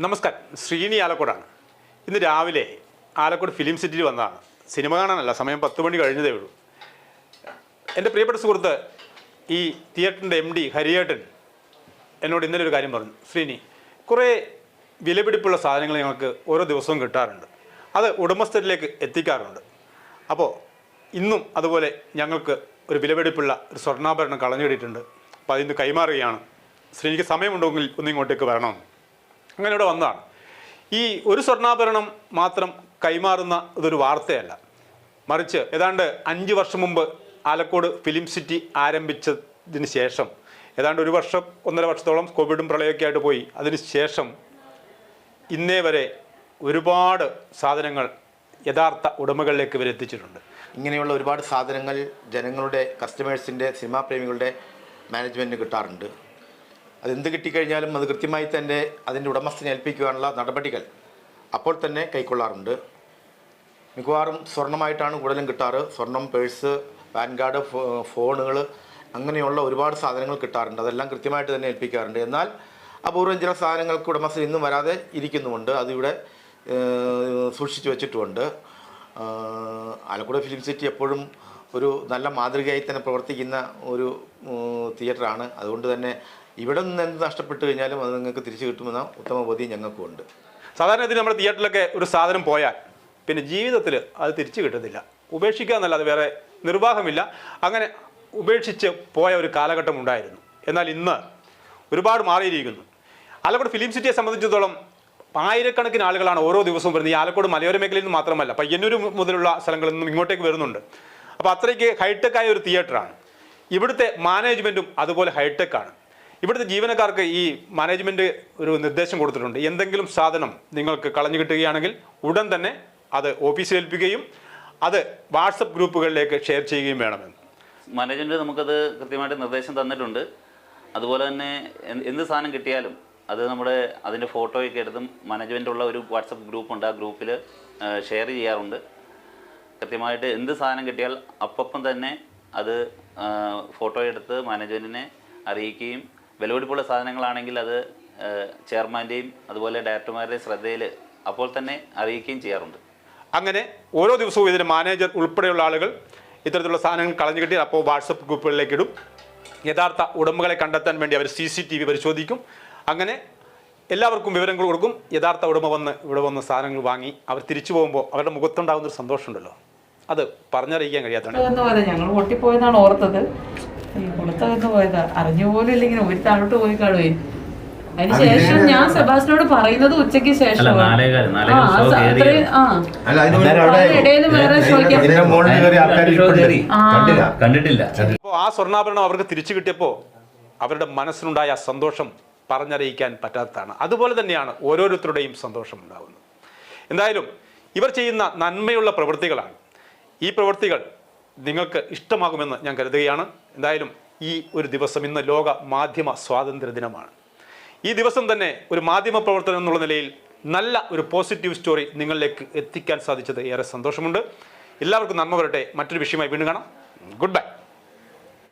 നമസ്കാരം. ശ്രീനി ആലക്കോടാണ്. ഇന്ന് രാവിലെ ആലക്കോട് ഫിലിം സിറ്റിയിൽ വന്നതാണ്. സിനിമ കാണാനല്ല സമയം പത്ത് മണി കഴിഞ്ഞതേ ഉള്ളൂ. എന്റെ പ്രിയപ്പെട്ട സുഹൃത്ത് ഈ തിയേറ്ററിന്റെ എം ഡി ഹരിയേട്ടൻ എന്നോട് ഇന്നലെ ഒരു കാര്യം പറഞ്ഞു. ശ്രീനി കുറേ വിലപിടിപ്പുള്ള സാധനങ്ങൾ ഞങ്ങൾക്ക് ഓരോ ദിവസവും കിട്ടാറുണ്ട്. അത് ഉടമസ്ഥരിലേക്ക് എത്തിക്കാറുണ്ട്. അപ്പോൾ ഇന്നും അതുപോലെ ഞങ്ങൾക്ക് ഒരു വിലപിടിപ്പുള്ള ഒരു സ്വർണാഭരണം കളഞ്ഞു കിട്ടിയിട്ടുണ്ട്. അപ്പോൾ അതിന് കൈമാറുകയാണ്. ശ്രീനിക്ക് സമയമുണ്ടെങ്കിൽ ഒന്ന് ഇങ്ങോട്ടേക്ക് വരണം അങ്ങനെ ഇവിടെ വന്നതാണ്. ഈ ഒരു സ്വർണാഭരണം മാത്രം കൈമാറുന്ന ഇതൊരു വാർത്തയല്ല. മറിച്ച് ഏതാണ്ട് അഞ്ച് വർഷം മുമ്പ് ആലക്കോട് ഫിലിം സിറ്റി ആരംഭിച്ചതിന് ശേഷം ഏതാണ്ട് ഒരു വർഷം ഒന്നര വർഷത്തോളം കോവിഡും പ്രളയമൊക്കെ ആയിട്ട് പോയി. അതിന് ശേഷം ഇന്നേ വരെ ഒരുപാട് സാധനങ്ങൾ യഥാർത്ഥ ഉടമകളിലേക്ക് ഇവർ എത്തിച്ചിട്ടുണ്ട്. ഇങ്ങനെയുള്ള ഒരുപാട് സാധനങ്ങൾ ജനങ്ങളുടെ കസ്റ്റമേഴ്സിന്റെ സിനിമാ പ്രേമികളുടെ മാനേജ്മെന്റിന് കിട്ടാറുണ്ട്. അതെന്ത് കിട്ടിക്കഴിഞ്ഞാലും അത് കൃത്യമായി തന്നെ അതിന്റെ ഉടമസ്ഥനെ ഏൽപ്പിക്കുവാനുള്ള നടപടികൾ അപ്പോൾ തന്നെ കൈക്കൊള്ളാറുണ്ട്. മിക്കവാറും സ്വർണമായിട്ടാണ് കൂടുതലും കിട്ടാറ്. സ്വർണം പേഴ്സ് പാൻ കാർഡ് ഫോണുകൾ അങ്ങനെയുള്ള ഒരുപാട് സാധനങ്ങൾ കിട്ടാറുണ്ട്. അതെല്ലാം കൃത്യമായിട്ട് തന്നെ ഏൽപ്പിക്കാറുണ്ട്. എന്നാൽ അപൂർവം ചില സാധനങ്ങൾക്ക് ഉടമസ്ഥൻ ഇന്നും വരാതെ ഇരിക്കുന്നുമുണ്ട്. അതിവിടെ സൂക്ഷിച്ചു വെച്ചിട്ടുമുണ്ട്. ആലക്കുട ഫിലിം സിറ്റി എപ്പോഴും ഒരു നല്ല മാതൃകയായി തന്നെ പ്രവർത്തിക്കുന്ന ഒരു തിയേറ്ററാണ്. അതുകൊണ്ട് തന്നെ ഇവിടെ നിന്ന് എന്ത് നഷ്ടപ്പെട്ട് കഴിഞ്ഞാലും അത് നിങ്ങൾക്ക് തിരിച്ചു കിട്ടുമെന്ന ഉത്തമ ബോധ്യം ഞങ്ങൾക്കും ഉണ്ട് സാധാരണ ഇതിന് നമ്മുടെ തിയേറ്ററിലൊക്കെ ഒരു സാധനം പോയാൽ പിന്നെ ജീവിതത്തിൽ അത് തിരിച്ചു കിട്ടുന്നില്ല. ഉപേക്ഷിക്കുക എന്നല്ലാതെ വേറെ നിർവാഹമില്ല. അങ്ങനെ ഉപേക്ഷിച്ച് പോയ ഒരു കാലഘട്ടം ഉണ്ടായിരുന്നു. എന്നാൽ ഇന്ന് ഒരുപാട് മാറിയിരിക്കുന്നു. ആലക്കോട് ഫിലിം സിറ്റിയെ സംബന്ധിച്ചിടത്തോളം ആയിരക്കണക്കിന് ആളുകളാണ് ഓരോ ദിവസവും വരുന്നത്. ഈ ആലക്കോട് മലയോര മേഖലയിൽ നിന്ന് മാത്രമല്ല പയ്യന്നൂർ മുതലുള്ള സ്ഥലങ്ങളിൽ നിന്നും ഇങ്ങോട്ടേക്ക് വരുന്നുണ്ട്. അപ്പോൾ അത്രയ്ക്ക് ഹൈടെക്കായ ഒരു തിയേറ്ററാണ്. ഇവിടുത്തെ മാനേജ്മെന്റും അതുപോലെ ഹൈടെക് ആണ് ഇവിടുത്തെ ജീവനക്കാർക്ക് ഈ മാനേജ്മെന്റ് ഒരു നിർദ്ദേശം കൊടുത്തിട്ടുണ്ട്. എന്തെങ്കിലും സാധനം നിങ്ങൾക്ക് കളഞ്ഞു കിട്ടുകയാണെങ്കിൽ ഉടൻ തന്നെ അത് ഓഫീസിൽ ഏൽപ്പിക്കുകയും അത് വാട്സപ്പ് ഗ്രൂപ്പുകളിലേക്ക് ഷെയർ ചെയ്യുകയും വേണമെന്ന്. മാനേജ്മെന്റ് നമുക്കത് കൃത്യമായിട്ട് നിർദ്ദേശം തന്നിട്ടുണ്ട്. അതുപോലെ തന്നെ എന്ത് സാധനം കിട്ടിയാലും അത് നമ്മുടെ അതിന്റെ ഫോട്ടോയൊക്കെ എടുത്തും മാനേജ്മെന്റുള്ള ഒരു വാട്സപ്പ് ഗ്രൂപ്പുണ്ട്. ആ ഗ്രൂപ്പിൽ ഷെയർ ചെയ്യാറുണ്ട്. കൃത്യമായിട്ട് എന്ത് സാധനം കിട്ടിയാൽ അപ്പം തന്നെ അത് ഫോട്ടോ എടുത്ത് മാനേജ്മെന്റിനെ അറിയിക്കുകയും വിലപിടിപ്പുള്ള സാധനങ്ങളാണെങ്കിൽ അത് ചെയർമാന്റെയും അതുപോലെ ഡയറക്ടർമാരുടെയും ശ്രദ്ധയിൽ അപ്പോൾ തന്നെ അറിയിക്കുകയും ചെയ്യാറുണ്ട്. അങ്ങനെ ഓരോ ദിവസവും ഇതിന് മാനേജർ ഉൾപ്പെടെയുള്ള ആളുകൾ ഇത്തരത്തിലുള്ള സാധനങ്ങൾ കളഞ്ഞു കിട്ടി അപ്പോൾ വാട്സപ്പ് ഗ്രൂപ്പുകളിലേക്ക് ഇടും. യഥാർത്ഥ ഉടമകളെ കണ്ടെത്താൻ വേണ്ടി അവർ സി സി ടി വി പരിശോധിക്കും. അങ്ങനെ എല്ലാവർക്കും വിവരങ്ങൾ കൊടുക്കും. യഥാർത്ഥ ഉടമ വന്ന് ഇവിടെ വന്ന് സാധനങ്ങൾ വാങ്ങി അവർ തിരിച്ചു പോകുമ്പോൾ അവരുടെ മുഖത്തുണ്ടാകുന്ന ഒരു സന്തോഷമുണ്ടല്ലോ. അത് പറഞ്ഞറിയിക്കാൻ കഴിയാത്തതാണ്. ഞങ്ങൾ ഓട്ടിപ്പോയെന്നാണ് ഓർത്തത്. ഈ പോയത്. അറിഞ്ഞു പോലും ഇല്ലെങ്കിൽ ഒരു താഴോട്ട് പോയി കാണുവേ. അതിനുശേഷം ഞാൻ സെബാസ്റ്റിനോട് പറയുന്നത് ഉച്ചയ്ക്ക് ശേഷം കണ്ടിട്ടില്ല. ആ സ്വർണാഭരണം അവർക്ക് തിരിച്ചു കിട്ടിയപ്പോ അവരുടെ മനസ്സിനുണ്ടായ സന്തോഷം പറഞ്ഞറിയിക്കാൻ പറ്റാത്തതാണ്. അതുപോലെ തന്നെയാണ് ഓരോരുത്തരുടെയും സന്തോഷം ഉണ്ടാകുന്നത് എന്തായാലും ഇവർ ചെയ്യുന്ന നന്മയുള്ള പ്രവൃത്തികളാണ്. ഈ പ്രവൃത്തികൾ നിങ്ങൾക്ക് ഇഷ്ടമാകുമെന്ന് ഞാൻ കരുതുകയാണ്. എന്തായാലും ഈ ഒരു ദിവസം ഇന്ന് ലോക മാധ്യമ സ്വാതന്ത്ര്യ ദിനമാണ്. ഈ ദിവസം തന്നെ ഒരു മാധ്യമ പ്രവർത്തനം എന്നുള്ള നിലയിൽ നല്ല ഒരു പോസിറ്റീവ് സ്റ്റോറി നിങ്ങളിലേക്ക് എത്തിക്കാൻ സാധിച്ചത് ഏറെ സന്തോഷമുണ്ട്. എല്ലാവർക്കും നന്മ വരട്ടെ. മറ്റൊരു വിഷയമായി വീണ്ടും കാണാം. Good bye